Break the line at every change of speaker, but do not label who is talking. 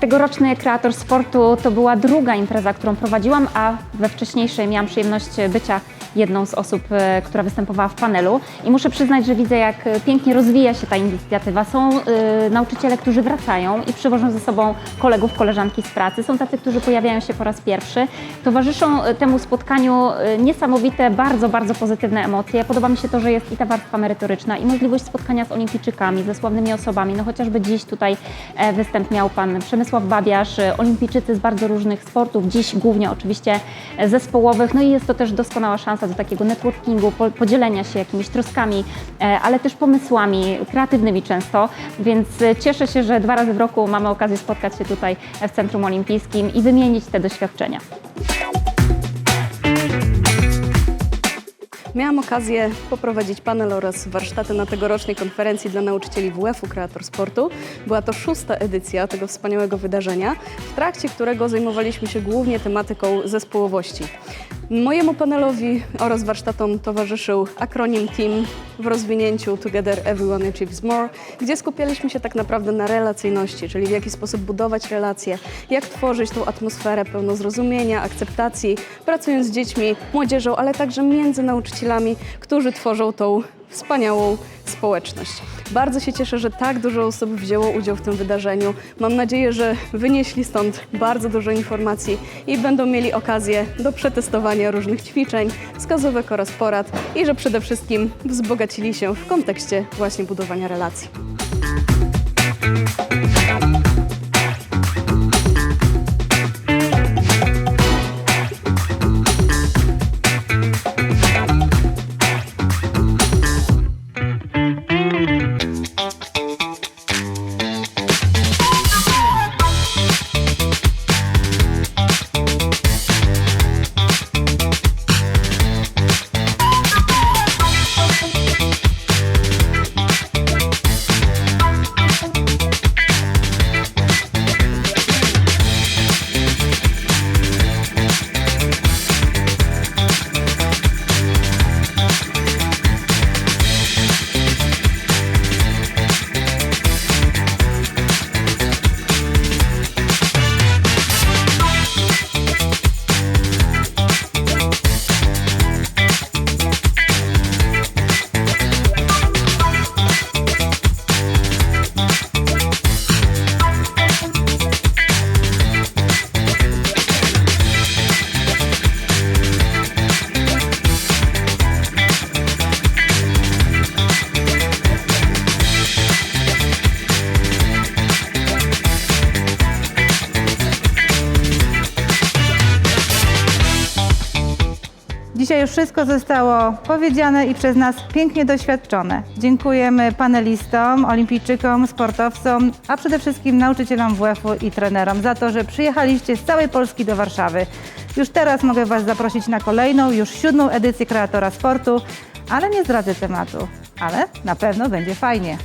Tegoroczny Kreator Sportu to była druga impreza, którą prowadziłam, a we wcześniejszej miałam przyjemność bycia jedną z osób, e, która występowała w panelu. I muszę przyznać, że widzę, jak e, pięknie rozwija się ta inicjatywa. Są e, nauczyciele, którzy wracają i przywożą ze sobą kolegów, koleżanki z pracy. Są tacy, którzy pojawiają się po raz pierwszy. Towarzyszą temu spotkaniu niesamowite, bardzo, bardzo pozytywne emocje. Podoba mi się to, że jest i ta warstwa merytoryczna, i możliwość spotkania z olimpijczykami, ze sławnymi osobami. No chociażby dziś tutaj występ miał pan Przemysław Babiarz, olimpijczycy z bardzo różnych sportów, dziś głównie oczywiście zespołowych. No i jest to też doskonała szansa do takiego networkingu, po- podzielenia się jakimiś troskami, e, ale też pomysłami kreatywnymi często. Więc e, cieszę się, że dwa razy w roku mamy okazję spotkać się tutaj e, w Centrum Olimpijskim i wymienić te doświadczenia.
Miałam okazję poprowadzić panel oraz warsztaty na tegorocznej konferencji dla nauczycieli WF-u Kreator Sportu. Była to szósta edycja tego wspaniałego wydarzenia, w trakcie którego zajmowaliśmy się głównie tematyką zespołowości. Mojemu panelowi oraz warsztatom towarzyszył akronim TEAM w rozwinięciu Together Everyone Achieves More, gdzie skupialiśmy się tak naprawdę na relacyjności, czyli w jaki sposób budować relacje, jak tworzyć tą atmosferę pełną zrozumienia, akceptacji, pracując z dziećmi, młodzieżą, ale także między nauczycielami, którzy tworzą tą wspaniałą społeczność. Bardzo się cieszę, że tak dużo osób wzięło udział w tym wydarzeniu. Mam nadzieję, że wynieśli stąd bardzo dużo informacji i będą mieli okazję do przetestowania różnych ćwiczeń, wskazówek oraz porad i że przede wszystkim wzbogacili się w kontekście właśnie budowania relacji.
Dzisiaj już wszystko zostało powiedziane i przez nas pięknie doświadczone. Dziękujemy panelistom, olimpijczykom, sportowcom, a przede wszystkim nauczycielom WF-u i trenerom za to, że przyjechaliście z całej Polski do Warszawy. Już teraz mogę Was zaprosić na kolejną, już siódmą edycję Kreatora Sportu, ale nie zdradzę tematu. Ale na pewno będzie fajnie.